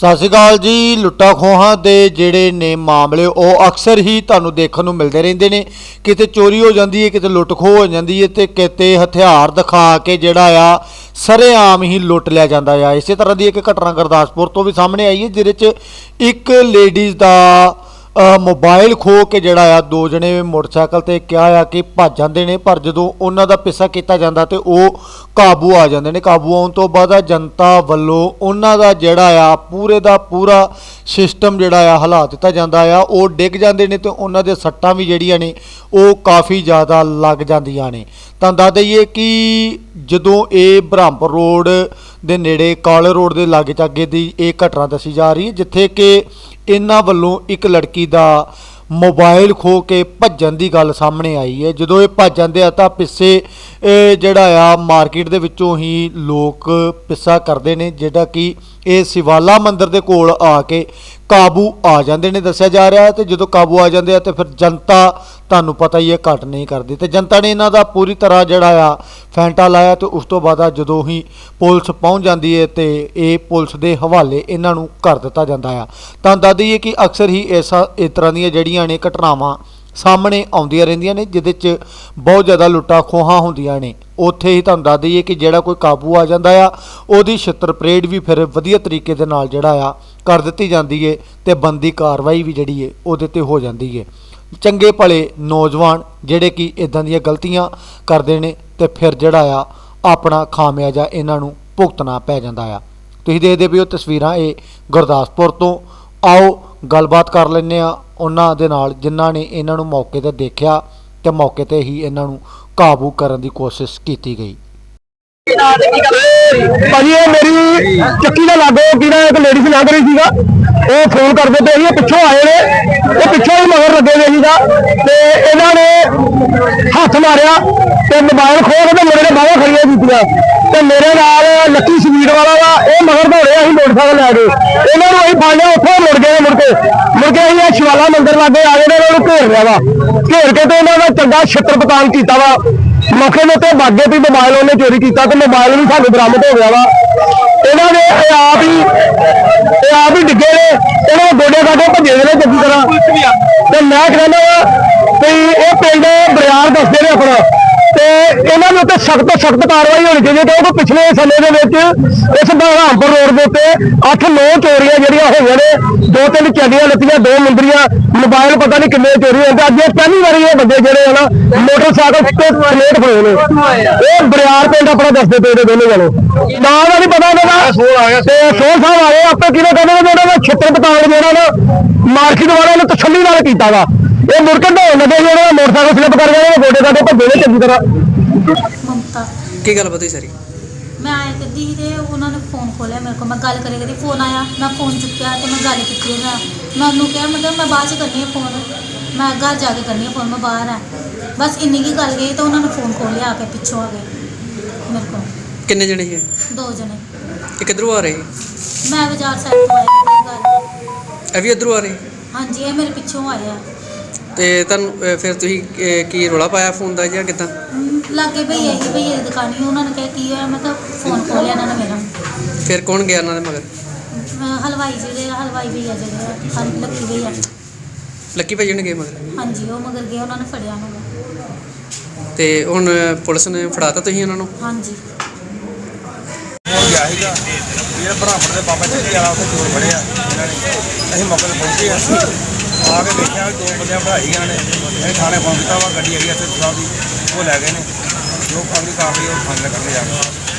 ਸਤਿ ਸ਼੍ਰੀ ਅਕਾਲ ਜੀ, ਲੁੱਟਾ ਖੋਹਾਂ ਦੇ ਜਿਹੜੇ ਨੇ ਮਾਮਲੇ, ਉਹ ਅਕਸਰ ਹੀ ਤੁਹਾਨੂੰ ਦੇਖਣ ਨੂੰ ਮਿਲਦੇ ਰਹਿੰਦੇ ਨੇ। ਕਿਤੇ ਚੋਰੀ ਹੋ ਜਾਂਦੀ ਹੈ ਕਿਤੇ ਲੁੱਟ ਖੋਹ ਹੋ ਜਾਂਦੀ ਹੈ ਤੇ ਕਿਤੇ ਹਥਿਆਰ ਦਿਖਾ ਕੇ ਜਿਹੜਾ ਆ, ਸਰੇਆਮ ਹੀ ਲੁੱਟ ਲਿਆ ਜਾਂਦਾ ਆ। ਇਸੇ ਤਰ੍ਹਾਂ ਦੀ ਇੱਕ ਘਟਨਾ ਗੁਰਦਾਸਪੁਰ ਤੋਂ ਵੀ ਸਾਹਮਣੇ ਆਈ ਹੈ ਜਿਹਦੇ 'ਚ ਇੱਕ ਲੇਡੀਜ਼ ਦਾ ਮੋਬਾਈਲ ਖੋ ਕੇ ਜਿਹੜਾ ਆ, ਦੋ ਜਣੇ ਮੋਟਰਸਾਈਕਲ ਤੇ ਕਿਹਾ ਆ ਕਿ ਭੱਜ ਜਾਂਦੇ ਨੇ, ਪਰ ਜਦੋਂ ਉਹਨਾਂ ਦਾ ਪਿੱਛਾ ਕੀਤਾ ਜਾਂਦਾ ਤੇ ਉਹ ਕਾਬੂ ਆ ਜਾਂਦੇ ਨੇ। ਕਾਬੂ ਆਉਣ ਤੋਂ ਬਾਅਦ ਆ ਜਨਤਾ ਵੱਲੋਂ ਉਹਨਾਂ ਦਾ ਜਿਹੜਾ ਆ, ਪੂਰੇ ਦਾ ਪੂਰਾ ਸਿਸਟਮ ਜਿਹੜਾ ਆ, ਹਿਲਾ ਦਿੱਤਾ ਜਾਂਦਾ ਆ। ਉਹ ਡਿੱਗ ਜਾਂਦੇ ਨੇ ਤੇ ਉਹਨਾਂ ਦੇ ਸੱਟਾਂ ਵੀ ਜਿਹੜੀਆਂ ਨੇ, ਉਹ ਕਾਫੀ ਜ਼ਿਆਦਾ ਲੱਗ ਜਾਂਦੀਆਂ ਨੇ। ਤਾਂ ਦੱਸ ਦਈਏ ਕਿ ਜਦੋਂ ਇਹ ਬ੍ਰਹਮਪੁਰ ਰੋਡ ਦੇ ਨੇੜੇ ਕਾਲੇ ਰੋਡ ਦੇ ਲਾਗੇ ਚਾਗੇ ਦੀ ਇਹ ਘਟਨਾ ਦੱਸੀ ਜਾ ਰਹੀ ਹੈ, ਜਿੱਥੇ ਕਿ ਇਹਨਾਂ ਵੱਲੋਂ ਇੱਕ ਲੜਕੀ ਦਾ ਮੋਬਾਈਲ ਖੋ ਕੇ ਭੱਜਣ ਦੀ ਗੱਲ ਸਾਹਮਣੇ ਆਈ ਹੈ। ਜਦੋਂ ਇਹ ਭੱਜ ਜਾਂਦੇ ਆ ਤਾਂ ਪਿੱਛੇ ਜਿਹੜਾ ਆ, ਮਾਰਕੀਟ ਦੇ ਵਿੱਚੋਂ ਹੀ ਲੋਕ ਪਿੱਸਾ ਕਰਦੇ ਨੇ, ਜਿਹੜਾ ਕਿ ਇਹ ਸਿਵਾਲਾ ਮੰਦਿਰ ਦੇ ਕੋਲ ਆ ਕੇ ਕਾਬੂ ਆ ਜਾਂਦੇ ਨੇ, ਦੱਸਿਆ ਜਾ ਰਿਹਾ ਹੈ ਤੇ ਜਦੋਂ ਕਾਬੂ ਆ ਜਾਂਦੇ ਆ ਤੇ ਫਿਰ ਜਨਤਾ, ਤੁਹਾਨੂੰ ਪਤਾ ਹੀ ਹੈ, ਘਟ ਨਹੀਂ ਕਰਦੀ। ਤੇ ਜਨਤਾ ਨੇ ਇਹਨਾਂ ਦਾ ਪੂਰੀ ਤਰ੍ਹਾਂ ਜਿਹੜਾ ਆ, ਫੈਂਟਾ ਲਾਇਆ ਤੇ ਉਸ ਤੋਂ ਬਾਅਦ ਜਦੋਂ ਹੀ ਪੁਲਿਸ ਪਹੁੰਚ ਜਾਂਦੀ ਹੈ ਤੇ ਇਹ ਪੁਲਿਸ ਦੇ ਹਵਾਲੇ ਇਹਨਾਂ ਨੂੰ ਕਰ ਦਿੱਤਾ ਜਾਂਦਾ ਆ। ਤਾਂ ਦੱਸ ਦਈਏ ਕਿ ਅਕਸਰ ਹੀ ਇਸ ਇਸ ਤਰ੍ਹਾਂ ਦੀਆਂ ਜਿਹੜੀਆਂ ਨੇ ਘਟਨਾਵਾਂ ਸਾਹਮਣੇ ਆਉਂਦੀਆਂ ਰਹਿੰਦੀਆਂ ਨੇ, ਜਿਹਦੇ 'ਚ ਬਹੁਤ ਜ਼ਿਆਦਾ ਲੁੱਟਾਂ ਖੋਹਾਂ ਹੁੰਦੀਆਂ ਨੇ। ਉੱਥੇ ਹੀ ਤੁਹਾਨੂੰ ਦੱਸ ਦਈਏ ਕਿ ਜਿਹੜਾ ਕੋਈ ਕਾਬੂ ਆ ਜਾਂਦਾ ਆ, ਉਹਦੀ ਛਿੱਤਰ ਪਰੇਡ ਵੀ ਫਿਰ ਵਧੀਆ ਤਰੀਕੇ ਦੇ ਨਾਲ ਜਿਹੜਾ ਆ ਕਰ ਦਿੱਤੀ ਜਾਂਦੀ ਏ ਤੇ ਬੰਦੀ ਕਾਰਵਾਈ ਵੀ ਜਿਹੜੀ ਏ, ਉਹਦੇ ਤੇ ਹੋ ਜਾਂਦੀ ਏ। ਚੰਗੇ ਭਲੇ ਨੌਜਵਾਨ ਜਿਹੜੇ ਕਿ ਇਦਾਂ ਦੀਆਂ ਗਲਤੀਆਂ ਕਰਦੇ ਨੇ ਤੇ ਫਿਰ ਜਿਹੜਾ ਆ ਆਪਣਾ ਖਾਮਿਆਜਾ ਇਹਨਾਂ ਨੂੰ ਭੁਗਤਣਾ ਪੈ ਜਾਂਦਾ ਆ। ਤੁਸੀਂ ਦੇਖਦੇ ਵੀ ਉਹ ਤਸਵੀਰਾਂ ਇਹ ਗੁਰਦਾਸਪੁਰ ਤੋਂ। ਆਓ ਗੱਲਬਾਤ ਕਰ ਲੈਂਦੇ ਆ ਉਹਨਾਂ ਦੇ ਨਾਲ, ਜਿਨ੍ਹਾਂ ਨੇ ਇਹਨਾਂ ਨੂੰ ਮੌਕੇ ਤੇ ਦੇਖਿਆ ਤੇ ਮੌਕੇ ਤੇ ਹੀ ਇਹਨਾਂ ਨੂੰ ਕਾਬੂ ਕਰਨ ਦੀ ਕੋਸ਼ਿਸ਼ ਕੀਤੀ ਗਈ। ਭਾਜੀ, ਇਹ ਮੇਰੀ ਚੱਕੀ ਦਾ ਲਾਗੋ ਕਿਹੜਾ ਇੱਕ ਲੇਡੀਜ਼ ਲੰਘ ਰਹੀ ਸੀਗਾ, ਉਹ ਫੋਨ ਕਰਦੇ ਪਏ ਸੀ, ਇਹ ਪਿੱਛੋਂ ਆਏ ਨੇ, ਇਹ ਪਿੱਛੋਂ ਹੀ ਮਗਰ ਲੱਗੇ ਹੋਏ ਸੀਗਾ, ਤੇ ਇਹਨਾਂ ਨੇ ਹੱਥ ਮਾਰਿਆ ਤੇ ਮੋਬਾਈਲ ਖੋਹ ਕੇ ਤੇ ਮੇਰੇ ਨੇ ਬਾਹਾਂ ਖੜੀਆਂ ਕੀਤੀਆਂ। ਤੇ ਮੇਰੇ ਨਾਲ ਲੱਕੀ ਸਪੀਡ ਵਾਲਾ ਵਾ, ਇਹ ਮਗਰ ਦੌੜੇ ਅਸੀਂ ਮੋਟਰਸਾਈਕਲ ਲੈ ਗਏ। ਇਹਨਾਂ ਨੂੰ ਅਸੀਂ ਫੜ ਲਿਆ ਉੱਥੋਂ ਮੁੜ ਗਏ, ਮੁੜ ਕੇ। ਮੁੜ ਕੇ ਅਸੀਂ ਇਹ ਸ਼ਿਵਾਲਾ ਮੰਦਿਰ ਲਾਗੇ ਆ ਗਏ ਨੇ ਇਹਨਾਂ ਨੂੰ ਘੇਰ ਲਿਆ ਵਾ। ਘੇਰ ਕੇ ਤੇ ਇਹਨਾਂ ਦਾ ਚੰਗਾ ਛਿੱਤਰ ਪਤਾਨ ਕੀਤਾ ਵਾ। ਮੌਕੇ ਦੇ ਉੱਤੇ ਬਾਗੇ ਵੀ ਮੋਬਾਈਲ ਉਹਨੇ ਚੋਰੀ ਕੀਤਾ ਤੇ ਮੋਬਾਈਲ ਵੀ ਸਾਨੂੰ ਬਰਾਮਦ ਹੋ ਗਿਆ ਵਾ। ਇਹਨਾਂ ਨੇ ਇਹ ਆਪ ਹੀ ਇਹ ਆਪ ਹੀ ਡਿੱਗੇ ਨੇ। ਇਹਨਾਂ ਦੇ ਗੋਡੇ ਗਾਡੇ ਭੱਜੇ ਨੇ ਚੰਗੀ ਤਰ੍ਹਾਂ। ਤੇ ਮੈਂ ਕਹਿੰਦਾ ਵਾ ਵੀ ਇਹ ਪਿੰਡ ਬਰਿਆਰ ਦੱਸਦੇ ਨੇ ਆਪਣਾ। ਤੇ ਇਹਨਾਂ ਦੇ ਉੱਤੇ ਸਖਤ ਤੋਂ ਸਖਤ ਕਾਰਵਾਈ ਹੋਣੀ ਚਾਹੀਦੀ ਹੈ ਕਿਉਂਕਿ ਪਿਛਲੇ ਸਮੇਂ ਦੇ ਵਿੱਚ ਇਸ ਬਹਾਮਪੁਰ ਰੋਡ ਦੇ ਉੱਤੇ 8-9 ਚੋਰੀਆਂ ਜਿਹੜੀਆਂ ਹੋਈਆਂ ਨੇ ਦੋ ਤਿੰਨ ਚੱਡੀਆਂ ਲੱਤੀਆਂ ਦੋ ਮੁੰਦਰੀਆਂ ਮੋਬਾਈਲ ਪਤਾ ਨਹੀਂ ਕਿੰਨੇ ਚੋਰੀ ਹੋਏ ਅੱਜ ਇਹ ਪਹਿਲੀ ਵਾਰੀ ਇਹ ਬੰਦੇ ਜਿਹੜੇ ਆ ਨਾ ਮੋਟਰਸਾਈਕਲ ਤੇ ਪਲੇਟ ਹੋਏ ਨੇ। ਇਹ ਬਰਿਆਰ ਪਿੰਡ ਆਪਣਾ ਦੱਸਦੇ ਪਏ ਨੇ ਦੋਨੇ ਜਣੇ। ਨਾਂ ਦਾ ਨਹੀਂ ਪਤਾ ਉਹਨਾਂ ਦਾ। ਸੋਲ ਆ ਗਿਆ। ਤੇ ਸੋਲ ਸਾਹਿਬ ਆਏ ਆਪੇ ਕਿਹਨੇ ਕਹਿੰਦੇ ਨੇ ਜਿਹੜਾ ਛਿੱਤਰ ਪਤਾਲ ਜਿਹੜਾ ਨਾ ਮਾਰਕੀਟ ਵਾਲਿਆਂ ਨੇ ਤਸੱਲੀ ਨਾਲ ਕੀਤਾ ਵਾ। ਇਹ ਮੁੜ ਕੇ ਢੋਲ ਲੱਗੇ ਜਿਹੜਾ ਮੋਟਰਸਾਈਕਲ ਸਲਿੱਪ ਕਰ ਗਏ ਨੇ ਗੋਡੇ ਗਾਡੇ ਭੱਜੇ ਨੇ ਚੰਗੀ ਤਰ੍ਹਾਂ। ਮਮਤਾ। ਕੀ ਗੱਲ ਪਤਾ ਸਾਰੀ? ਮੈਂ ਆਇਆ ਕਰਦੀ ਸੀ ਤੇ ਉਹਨਾਂ ਨੇ ਫੋਨ ਖੋਲਿਆ ਮੇਰੇ ਕੋਲ। ਮੈਂ ਗੱਲ ਕਰੇ ਕਰਦੀ ਫੋਨ ਆਇਆ ਮੈਂ ਫੋਨ ਚੁੱਕਿਆ ਤੇ ਮੈਂ ਗੱਲ ਕੀਤੀ ਨਾਲ। ਮੈਂ ਉਹਨੂੰ ਕਿਹਾ ਮਤਲਬ ਮੈਂ ਬਾਅਦ ਚ ਕਰਨੀ ਹੈ ਫੋਨ ਮੈਂ ਘਰ ਜਾ ਕੇ ਕਰਨੀ ਹੈ ਫੋਨ ਮੈਂ ਬਾਹਰ ਆ। ਬਸ ਇੰਨੀ ਕੀ ਗੱਲ ਗਈ ਤਾਂ ਉਹਨਾਂ ਨੇ ਫੋਨ ਖੋਲਿਆ ਆ ਕੇ ਪਿੱਛੋਂ ਆ ਗਏ ਮੇਰੇ ਕੋਲ। ਕਿੰਨੇ ਜਣੇ ਸੀ ਦੋ ਜਣੇ। ਇਹ ਕਿੱਧਰੋਂ ਆ ਰਹੇ ਮੈਂ ਬਾਜ਼ਾਰ ਸਾਈਡ ਤੋਂ ਆਇਆ ਕਰਦੀ ਘਰ ਇਹ ਵੀ ਇੱਧਰੋਂ ਆ ਰਹੇ ਹਾਂਜੀ ਇਹ ਮੇਰੇ ਪਿੱਛੋਂ ਆਏ ਆ। ਤੇ ਤੁਹਾਨੂੰ ਅਹ, ਫਿਰ ਤੁਸੀਂ ਅਹ, ਕੀ ਰੋਲਾ ਪਾਇਆ ਫੋਨ ਦਾ ਜਾਂ ਕਿਦਾਂ? ਹਮ, ਲਾਗੇ ਭਈਆ ਹੀ ਭਈਆ ਦੀ ਦੁਕਾਨ ਸੀ ਉਹਨਾਂ ਨੇ ਕਿਹਾ ਕੀ ਹੋਇਆ ਮੈਂ ਤਾਂ ਫੋਨ ਖੋਲਿਆ ਇਹਨਾਂ ਨੇ ਮੇਰਾ। ਫਿਰ ਕੌਣ ਗਿਆ ਉਹਨਾਂ ਦੇ ਮਗਰ? ਮੈਂ ਹਲਵਾਈ ਜਿਹੜੇ ਆ, ਹਲਵਾਈ ਭਈਆ ਜਿਹੜੇ ਆ, ਹਾਂ ਲੱਕੀ ਭਈਆ ਲੱਕੀ ਭਾਈ ਨੇ ਗਏ ਮਗਰ? ਹਾਂਜੀ ਉਹ ਮਗਰ ਗਏ ਉਹਨਾਂ ਨੇ ਫੜਿਆ ਨੂੰ। ਤੇ ਹੁਣ ਪੁਲਿਸ ਨੇ ਫੜਾਤਾ ਤੁਸੀਂ ਉਹਨਾਂ ਨੂੰ? ਹਾਂਜੀ। ਹੋ ਗਿਆ ਸੀਗਾ। ਇਹ ਬਰਾਬਰ ਦੇ ਬਾਬਾ ਜੀ ਵਾਲਾ ਉੱਥੇ ਚੋਰ ਫੜਿਆ। ਇਹਨਾਂ ਨੇ ਅਸੀਂ ਮੌਕੇ ਤੇ ਪਹੁੰਚੇ ਆ। ਆ ਕੇ ਦੇਖਿਆ ਵੀ ਦੋ ਬੰਦਿਆਂ ਭਰਾਈ ਗਏ ਨੇ। ਇਹ ਥਾਣੇ ਫੋਨ ਕੀਤਾ ਵਾ, ਗੱਡੀ ਆਈ ਇੱਥੇ ਦੀ। ਉਹ ਲੈ ਗਏ ਨੇ। ਜੋ ਅਗਲੀ ਕਾਰਵਾਈ ਉਹ ਫਾਈਨਲ ਕਰਕੇ ਜਾ ਕੇ